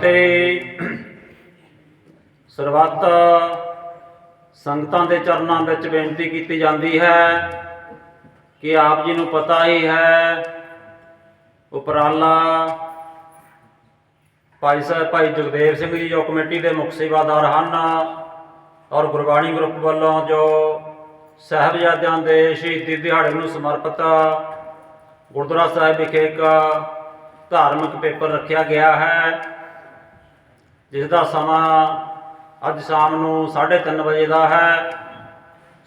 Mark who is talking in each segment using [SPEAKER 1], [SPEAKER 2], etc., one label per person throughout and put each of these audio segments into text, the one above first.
[SPEAKER 1] ਤੇ ਸਰਬੱਤ ਸੰਗਤਾਂ ਦੇ ਚਰਨਾਂ ਵਿੱਚ ਬੇਨਤੀ ਕੀਤੀ ਜਾਂਦੀ ਹੈ ਕਿ ਆਪ ਜੀ ਨੂੰ ਪਤਾ ਹੀ ਹੈ, ਉਪਰਾਲਾ ਭਾਈ ਸਾਹਿਬ ਭਾਈ ਜਗਦੇਵ ਸਿੰਘ ਜੀ ਜੋ ਕਮੇਟੀ ਦੇ ਮੁੱਖ ਸੇਵਾਦਾਰ ਹਨ ਔਰ ਗੁਰਬਾਣੀ ਗਰੁੱਪ ਵੱਲੋਂ ਜੋ ਸਾਹਿਬਜ਼ਾਦਿਆਂ ਦੇ ਸ਼ਹੀਦੀ ਦਿਹਾੜੇ ਨੂੰ ਸਮਰਪਿਤ ਗੁਰਦੁਆਰਾ ਸਾਹਿਬ ਵਿਖੇ ਇੱਕ ਧਾਰਮਿਕ ਪੇਪਰ ਰੱਖਿਆ ਗਿਆ ਹੈ। ਜਿਸ ਦਾ ਸਮਾਂ ਅੱਜ ਸ਼ਾਮ ਨੂੰ 3:30 ਵਜੇ ਦਾ ਹੈ।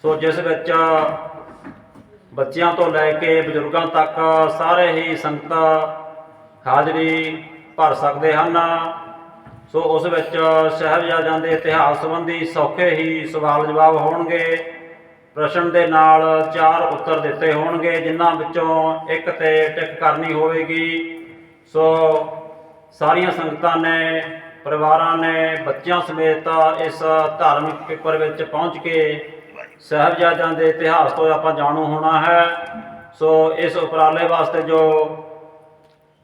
[SPEAKER 1] ਸੋ ਜਿਸ ਵਿੱਚ ਬੱਚਿਆਂ ਤੋਂ ਲੈ ਕੇ ਬਜ਼ੁਰਗਾਂ ਤੱਕ ਸਾਰੇ ਹੀ ਸੰਗਤ ਹਾਜ਼ਰੀ ਭਰ ਸਕਦੇ ਹਨ। ਸੋ ਉਸ ਵਿੱਚ ਸਾਹਿਬਜ਼ਾਦਿਆਂ ਦੇ ਇਤਿਹਾਸ ਸੰਬੰਧੀ ਸੌਖੇ ਹੀ ਸਵਾਲ ਜਵਾਬ ਹੋਣਗੇ। ਪ੍ਰਸ਼ਨ ਦੇ ਨਾਲ ਚਾਰ ਉੱਤਰ ਦਿੱਤੇ ਹੋਣਗੇ, ਜਿਨ੍ਹਾਂ ਵਿੱਚੋਂ ਇੱਕ ਤੇ ਟਿਕ ਕਰਨੀ ਹੋਵੇਗੀ। ਸੋ ਸਾਰੀਆਂ ਸੰਗਤਾਂ ਨੇ ਪਰਿਵਾਰਾਂ ਨੇ ਬੱਚਿਆਂ ਸਮੇਤ ਇਸ ਧਾਰਮਿਕ ਪੇਪਰ ਵਿੱਚ ਪਹੁੰਚ ਕੇ ਸਾਹਿਬਜ਼ਾਦਿਆਂ ਦੇ ਇਤਿਹਾਸ ਤੋਂ ਆਪਾਂ ਜਾਣੂ ਹੋਣਾ ਹੈ। ਸੋ ਇਸ ਉਪਰਾਲੇ ਵਾਸਤੇ ਜੋ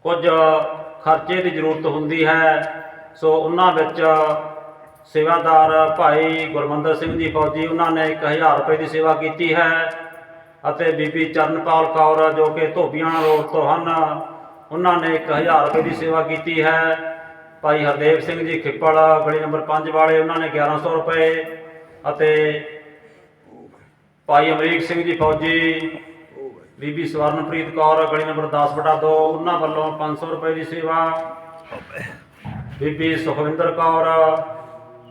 [SPEAKER 1] ਕੁਝ ਖਰਚੇ ਦੀ ਜ਼ਰੂਰਤ ਹੁੰਦੀ ਹੈ, ਸੋ ਉਹਨਾਂ ਵਿੱਚ ਸੇਵਾਦਾਰ ਭਾਈ ਗੁਰਮੰਦਰ ਸਿੰਘ ਜੀ ਫੌਜੀ, ਉਹਨਾਂ ਨੇ 1000 ਰੁਪਏ ਦੀ ਸੇਵਾ ਕੀਤੀ ਹੈ ਅਤੇ ਬੀਬੀ ਚਰਨਪਾਲ ਕੌਰ ਜੋ ਕਿ ਧੋਬੀਆਂ ਰੋਡ ਤੋਂ ਹਨ, ਉਹਨਾਂ ਨੇ 1000 ਰੁਪਏ ਦੀ ਸੇਵਾ ਕੀਤੀ ਹੈ। ਭਾਈ ਹਰਦੇਵ ਸਿੰਘ ਜੀ ਖਿੱਪਲ, ਗਲੀ ਨੰਬਰ 5 ਵਾਲੇ, ਉਹਨਾਂ ਨੇ 1100 ਰੁਪਏ ਅਤੇ ਭਾਈ ਅਮਰੀਕ ਸਿੰਘ ਜੀ ਫੌਜੀ, ਬੀਬੀ ਸਵਰਨਪ੍ਰੀਤ ਕੌਰ, ਗਲੀ ਨੰਬਰ 10 ਬਟਾ 2 ਉਹਨਾਂ ਵੱਲੋਂ 500 ਰੁਪਏ ਦੀ ਸੇਵਾ। ਬੀਬੀ ਸੁਖਵਿੰਦਰ ਕੌਰ,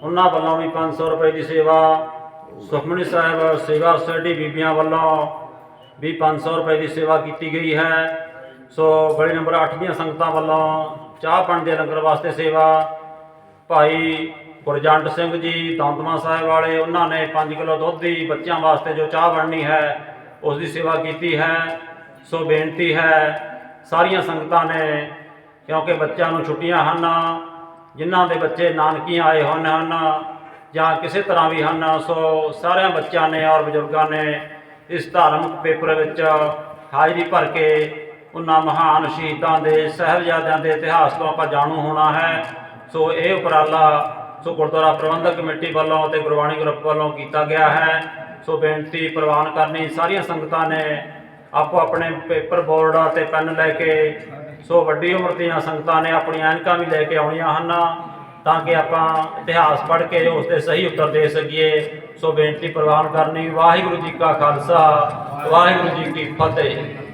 [SPEAKER 1] ਉਹਨਾਂ ਵੱਲੋਂ ਵੀ 500 ਰੁਪਏ ਦੀ ਸੇਵਾ। ਸੁਖਮਨੀ ਸਾਹਿਬ ਸੇਵਾ ਸੋਸਾਇਟੀ ਬੀਬੀਆਂ ਵੱਲੋਂ ਵੀ 500 ਰੁਪਏ ਦੀ ਸੇਵਾ ਕੀਤੀ ਗਈ ਹੈ। ਸੋ ਗਲੀ ਨੰਬਰ 8 ਦੀਆਂ ਸੰਗਤਾਂ ਵੱਲੋਂ ਚਾਹ ਪਾਣੀ ਦੇ ਲੰਗਰ ਵਾਸਤੇ ਸੇਵਾ। ਭਾਈ ਗੁਰਜੰਟ ਸਿੰਘ ਜੀ, ਦੰਦਮਾ ਸਾਹਿਬ ਵਾਲੇ, ਉਹਨਾਂ ਨੇ 5 ਕਿਲੋ ਦੁੱਧ ਦੀ ਬੱਚਿਆਂ ਵਾਸਤੇ ਜੋ ਚਾਹ ਬਣਨੀ ਹੈ, ਉਸ ਦੀ ਸੇਵਾ ਕੀਤੀ ਹੈ। ਸੋ ਬੇਨਤੀ ਹੈ, ਸਾਰੀਆਂ ਸੰਗਤਾਂ ਨੇ, ਕਿਉਂਕਿ ਬੱਚਿਆਂ ਨੂੰ ਛੁੱਟੀਆਂ ਹਨ, ਜਿਨ੍ਹਾਂ ਦੇ ਬੱਚੇ ਨਾਨਕੀਆਂ ਆਏ ਹੋਣ ਹਨ, ਜਾਂ ਕਿਸੇ ਤਰ੍ਹਾਂ ਵੀ ਹਨ, ਸੋ ਸਾਰਿਆਂ ਬੱਚਿਆਂ ਨੇ ਔਰ ਬਜ਼ੁਰਗਾਂ ਨੇ ਇਸ ਧਾਰਮਿਕ ਪੇਪਰ ਵਿੱਚ ਹਾਜ਼ਰੀ ਭਰ ਕੇ ਉਹਨਾਂ ਮਹਾਨ ਸ਼ਹੀਦਾਂ ਦੇ ਸਾਹਿਬਜ਼ਾਦਿਆਂ ਦੇ ਇਤਿਹਾਸ ਤੋਂ ਆਪਾਂ ਜਾਣੂ ਹੋਣਾ ਹੈ। ਸੋ ਇਹ ਉਪਰਾਲਾ ਸੋ ਗੁਰਦੁਆਰਾ ਪ੍ਰਬੰਧਕ ਕਮੇਟੀ ਵੱਲੋਂ ਤੇ ਗੁਰਬਾਣੀ ਗਰੁੱਪ ਵੱਲੋਂ ਕੀਤਾ ਗਿਆ ਹੈ। ਸੋ ਬੇਨਤੀ ਪ੍ਰਵਾਨ ਕਰਨੀ, ਸਾਰੀਆਂ ਸੰਗਤਾਂ ਨੇ ਆਪੋ ਆਪਣੇ ਪੇਪਰ ਬੋਰਡ ਤੇ ਪੈਨ ਲੈ ਕੇ, ਸੋ ਵੱਡੀ ਉਮਰ ਦੀਆਂ ਸੰਗਤਾਂ ਨੇ ਆਪਣੀਆਂ ਐਨਕਾਂ ਵੀ ਲੈ ਕੇ ਆਉਣੀਆਂ ਹਨ ਤਾਂ ਕਿ ਆਪਾਂ ਇਤਿਹਾਸ ਪੜ੍ਹ ਕੇ ਉਸ ਦੇ ਸਹੀ ਉੱਤਰ ਦੇ ਸਕੀਏ। ਸੋ ਬੇਨਤੀ ਪ੍ਰਵਾਨ ਕਰਨੀ, ਵਾਹਿਗੁਰੂ ਜੀ ਕਾ ਖਾਲਸਾ, ਵਾਹਿਗੁਰੂ ਜੀ ਕੀ ਫਤਿਹ।